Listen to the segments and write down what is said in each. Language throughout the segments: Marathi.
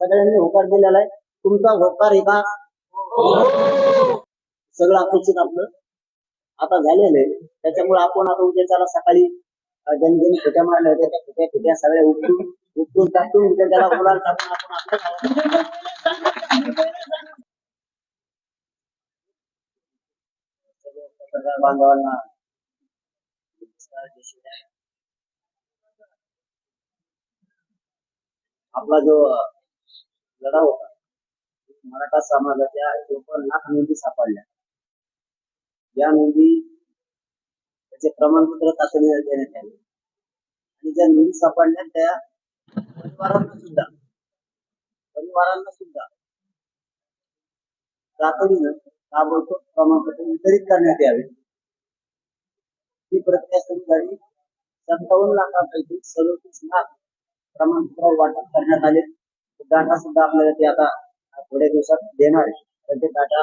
सगळ्यांनी होकार दिलेला आहे. तुमचा होकार आहे का सगळं अपेक्षित आपलं आता झालेलं आहे. त्याच्यामुळे आपण आता उद्या त्याला सकाळी अं, ज्यांनी मारल्या होत्या. त्या फेट्या फेट्या सगळ्या उठून उठून टाकून उद्या त्याला बोलायला टाकून आपण आपल्या पत्रकार बांधवांना आपला जो लढा होता. मराठा समाजाच्या चोपन्न लाख नोंदी सापडल्या. या नोंदी त्याचे प्रमाणपत्र तातडीने देण्यात आले. आणि ज्या नोंदी सापडल्या त्या परिवारांना सुद्धा परिवारांना सुद्धा तातडीनं ताबडतोब प्रमाणपत्र वितरित करण्यात यावे. ही प्रक्रिया सुरू झाली. सत्तावन्न लाखापैकी सदोतीस लाख प्रमाणपत्र वाटप करण्यात आले. डाटा सुद्धा आपल्याला ते आता थोड्या दिवसात देणार आहे. तर ते डाटा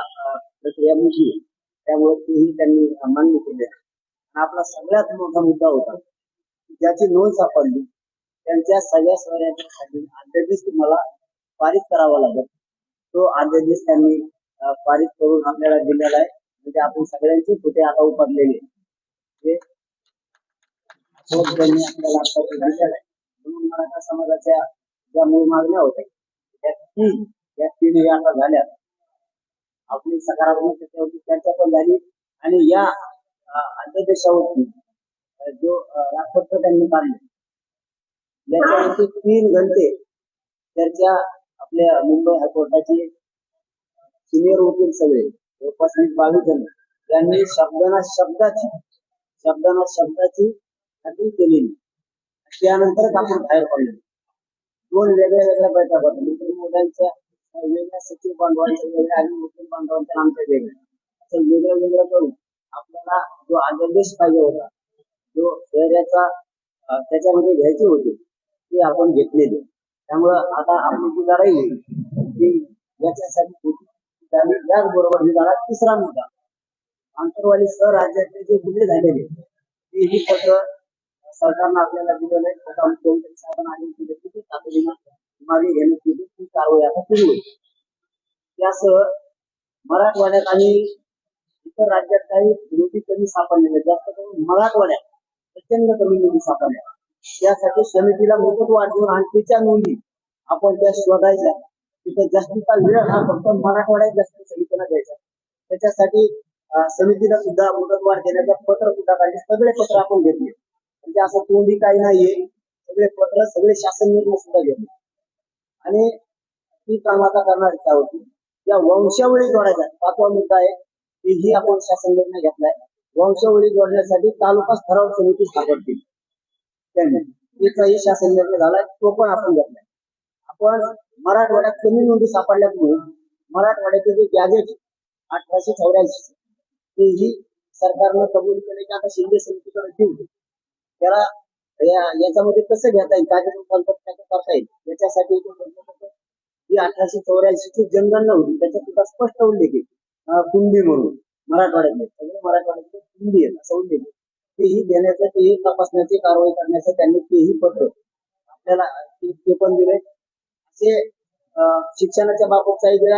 प्रक्रिया मोठी आहे. त्यामुळे तेही त्यांनी मान्य केले आहे. आणि आपला सगळ्यात मोठा मुद्दा होता ज्याची नोंद सापडली त्यांच्या सगळ्या सोयऱ्याच्या खाली अध्यादेश तुम्हाला पारित करावा लागेल. तो अध्यादेश त्यांनी पारित करून आपल्याला दिलेला आहे. म्हणजे आपण सगळ्यांचे कुठे आता उपडलेले म्हणजे हे हो, आपल्याला आहे. म्हणून मराठा समाजाच्या ज्या मूळ मागण्या होत्या त्या तीन या तीन आता झाल्या. आपली सकारात्मक त्याच्यावरती चर्चा पण झाली आणि या अध्यादेशावरती जो अं, राजपत्र त्यांनी काढले. त्याच्यावरती तीन घंटे चर्चा आपल्या मुंबई हायकोर्टाचे सिनियर वकील सगळे जवळपास बावीस जण यांनी शब्दाना शब्दाची शब्दाना शब्दाची खात्री केलेली. त्यानंतरच आपण बाहेर पडलेलो दोन वेगळ्या वेगळ्या बैठका होत्या मुस्लिम मुलांच्या वेगळ्या सचिव बांधवांच्या वेगळ्या आणि मुस्लिम बांधवांच्या आमच्या वेगळ्या. असं वेगळं वेगळं करून आपल्याला जो अध्यादेश पाहिजे होता जो शहराचा त्याच्यामध्ये घ्यायचे होते ते आपण घेतलेले. त्यामुळं आता आपली जी लढाई होईल ती याच्यासाठी होती. झाली त्याचबरोबर ही लढा तिसरा मुद्दा. आंतरवाली सहराज्यातले जे गुन्हे झालेले तेही पत्र सरकारनं आपल्याला दिलेलं आहे. स्वतः मुख्यमंत्री साहेबांना आदेश दिले की ते तातडीनं मागे घेण्यात ती कारवाई आता सुरू होईल त्यासह मराठवाड्यात आणि इतर राज्यात काही नोंदी कमी सापडलेल्या जास्त करून मराठवाड्यात प्रचंड कमी नोंदी सापडल्या त्यासाठी समितीला मुदतवाढ देऊन आणखीच्या नोंदी आपण त्या शोधायच्या. तिथं जास्तीचा वेळ हा फक्त मराठवाड्यात जास्त समितीला द्यायचा. त्याच्यासाठी समितीला सुद्धा मुदतवाढ देण्याचं पत्र सुद्धा काढले. सगळे पत्र आपण घेतले. म्हणजे असं तोंडी काही नाहीये. सगळे पत्र सगळे शासन निर्णय सुद्धा घेतले. आणि ती काम आता करणार आहे होती या वंशावळी जोडायच्या पाचवा मुद्दा आहे ही आपण शासन निर्णय घेतलाय. वंशावळी जोडण्यासाठी तालुका स्तरावर समिती स्थापन त्यांनी शासन निर्णय झालाय. तो पण आपण घेतलाय. आपण मराठवाड्यात कमी नोंदी सापडल्यामुळे मराठवाड्याचे जे गॅजेट अठराशे चौऱ्याऐंशी तेही सरकारनं कबूल केले की आता शिंदे समितीकडे ठेवली त्याला याच्यामध्ये कसं घेता येईल? काय करता येईल? याच्यासाठी ही अठराशे चौऱ्याऐंशीची जनगणना होती. त्याच्यात सुद्धा स्पष्ट उल्लेख आहे. अं, कुंडी म्हणून. मराठवाड्यातले. सगळे मराठवाड्यातले कुंडी आहे असा उल्लेख आहे. तेही घेण्याचं तेही तपासण्याची कारवाई करण्याचं त्यांनी तेही पत्र. आपल्याला ते ते पण दिले असे शिक्षणाच्या बाबतचाही दिला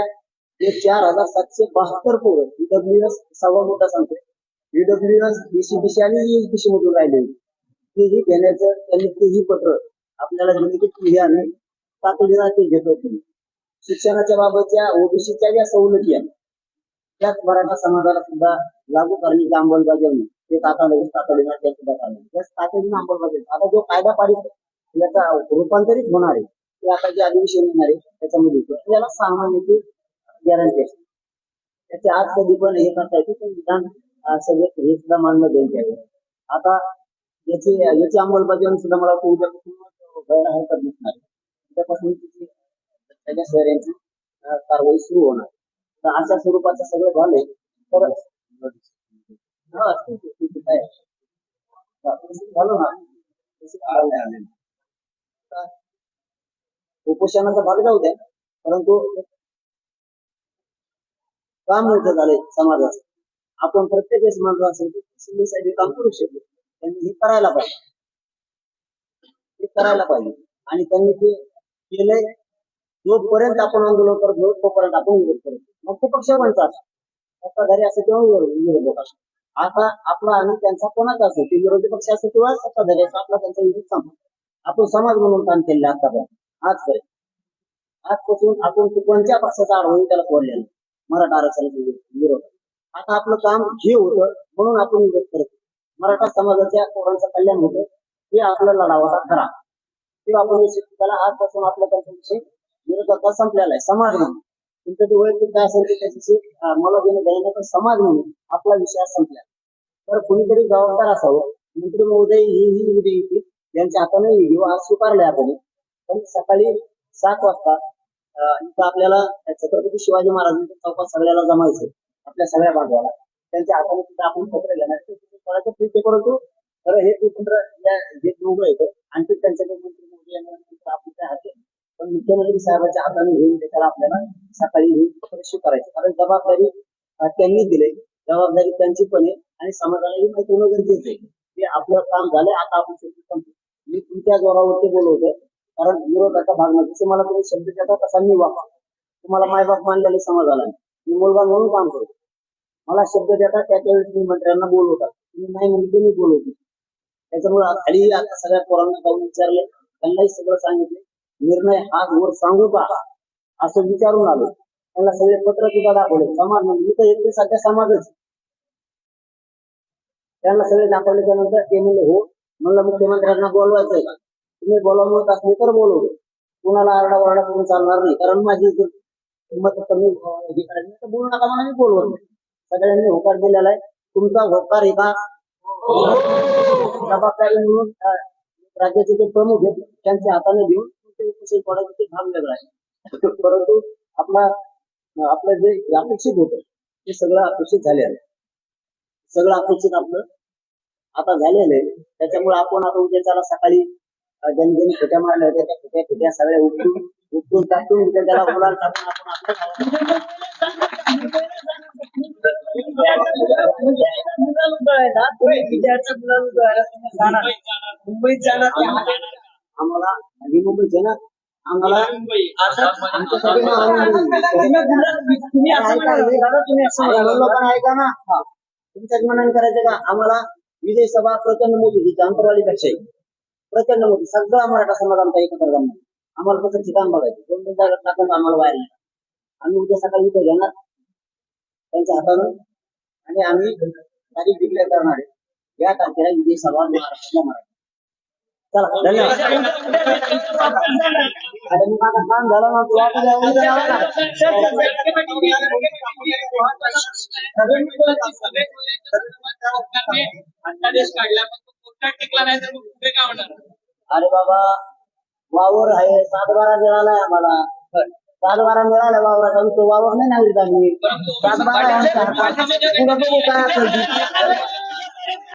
हे चार हजार सातशे बहात्तर पोरं ईडब्ल्यू एस सव्वा मोठा सांगतोय. ईडब्ल्यू एस बीसीबीसी आणि ईएसबीसी मधून राहिलेली तेही घेण्याचं त्यांनी तेही पत्र आपल्याला दिली की तुम्ही आम्ही तातडीला ते घेतो तुम्ही. शिक्षणाच्या बाबतच्या ओबीसीच्या ज्या सवलती आहेत त्याच मराठा समाजाला सुद्धा लागू करण्याची अंमलबजावणी ते तातडीने तातडीनं त्या सुद्धा करणार त्याच तातडीनं अंमलबजावणी आता जो कायदा पारित याचा रूपांतरित होणार आहे ते आता जे अधिवेशन येणार आहे त्याच्यामध्ये येतो. याला सहा महिन्याची गॅरंटी असते. त्याच्या आज कधी पण हे करता येते ते विधान सगळे हे सुद्धा मान्य द्यायचे आता याची याची अंमलबजावणी सुद्धा मला वाटतं उद्यापासून व्हायला हरकत नसणार उद्यापासून त्याच्या सर यांची कारवाई सुरू होणार. तर अशा स्वरूपाचं सगळं झालंय. तर हा, काय झालं ना. तसं उपोषणाचा भाग जाऊ द्या. परंतु काम मोठं झालंय समाजाचं. आपण प्रत्येक वेळेस म्हणतो असेल की काम करू शकतो त्यांनी हे करायला पाहिजे. हे करायला पाहिजे. आणि त्यांनी ते केलंय जोपर्यंत आपण आंदोलन करत तोपर्यंत आपण विरोध करतो मग तो पक्ष म्हणतात सत्ताधारी असं किंवा विरोध- विरोधक असो आता आपला आणि त्यांचा कोणाचा असो ते विरोधी पक्ष असो किंवा सत्ताधारी असो आपला त्यांचा विरोध सांगतो आपण समाज म्हणून काम केलेलं आतापर्यंत. आजपर्यंत. आजपासून आपण ते कोणत्या पक्षाचा आढळून त्याला कोरलेला मराठा आरक्षणाचा विरोध- आता आपलं काम हे होतं म्हणून आपण विरोध करतो मराठा समाजाच्या पोरांचं कल्याण होतं हे आपला लढावा खरा. ते आपण निश्चित आजपासून आपला त्यांचा विषय विरोधाचा संपलेला आहे. समाज म्हणून. तुमचं ते वैयक्तिक काय असेल ते त्याच्याशी मला देणं घेणं पण समाज म्हणून आपला विषय संपला. तर कुणीतरी जबाबदार असावं. मंत्री महोदय ही ही उद्या येतील. यांच्या हाताने व्हिडिओ आज स्वीकारले आपण. पण सकाळी सात वाजता इथं आपल्याला छत्रपती शिवाजी महाराजांच्या चौकात सगळ्याला जमायचं आपल्या सगळ्या बांधवाला त्यांच्या हाताने तिथं आपण पत्र घेणार. ते तिथे करायचं परंतु खरं हे ते या जे दोघं येतं आणखी त्यांच्याकडे मंत्री मोदी यांना आपल्या हाते पण मुख्यमंत्री साहेबांच्या हाताने घेऊन त्याला आपल्याला सकाळी घेऊन पत्र करायची. कारण जबाबदारी त्यांनी दिली. जबाबदारी त्यांची पण आहे आणि समाजालाही माहिती होणं गरजेचं आहे. की आपलं काम झालंय आता आपण शेवटी संपू मी तुमच्या जोरावरती बोलवतोय. कारण विरोधाचा भाग नाही जसे मला तुम्ही शब्द देता तसा मी वापर तुम्हाला मायबाप मानलेले समाजाला मी मुलगा म्हणून काम करतो. मला शब्द देता त्याच्या वेळेस मी मंत्र्यांना बोलवतात नाही म्हणले तुम्ही बोलवतो त्याच्यामुळे खाली आता सगळ्या पोरांना जाऊन विचारले त्यांनाही सगळं सांगितले. निर्णय हा वर सांगू का? असं विचारून आलो. त्यांना सगळे पत्र सुद्धा दाखवले. समाज म्हणजे मी तर एकटे सध्या समाजच. त्यांना सगळे दाखवल्याच्या नंतर ते म्हणले हो. म्हणलं मुख्यमंत्र्यांना बोलवायचंय का? तुम्ही बोलावत असले तर बोलवलं कुणाला आरडाओरडा करून चालणार नाही? कारण माझी किंमत कमी हे करायची तर बोलू नका म्हणून मी बोलवत नाही. सगळ्यांनी होकार दिलेला आहे. तुमचा होकार आहे का? जबाबदारी म्हणून राज्याचे जे प्रमुख आहेत त्यांच्या हाताने घेऊन उपोषण पडायचं ते भाग वेगळा आहे. परंतु आपला आपलं जे अपेक्षित होतं ते सगळं अपेक्षित झाले आहे. सगळं अपेक्षित आपलं आता झालेलं आहे. त्याच्यामुळे आपण आता उद्या त्याला सकाळी ज्यांनी ज्यांनी खोट्या मारल्या होत्या त्या खोट्या खोट्या सगळ्या उपटून उपटून टाकून त्याला मुलांना आपण आपल्या मुंबईत जाणार आम्हाला आम्हाला. तुम्ही ऐका ना. तुमच्याच मनाने करायचं का? आम्हाला विजय सभा प्रचंड मोठी तिची अंतरवालीपेक्षा आहे. प्रचंड मोठी. सगळा मराठा समाज आमचा एकत्र जमणार आम्हाला फक्त ठिकाण बघायचं. दोन दोन जागा टाकून आम्हाला बाहेर. आम्ही उद्या सकाळी इथे घेणार त्यांच्या हातानं आणि आम्ही तारीख डिक्लेअर करणार आहे या तारखेला विजय सभा महाराष्ट्राला मराठी. अरे पण टिकला नाही तर अरे बाबा वावर आहे. सातबारा मिळालाय आम्हाला. सातबारा मिळाला वावराचा तो वावर नाही नागरिक आम्ही सातबारा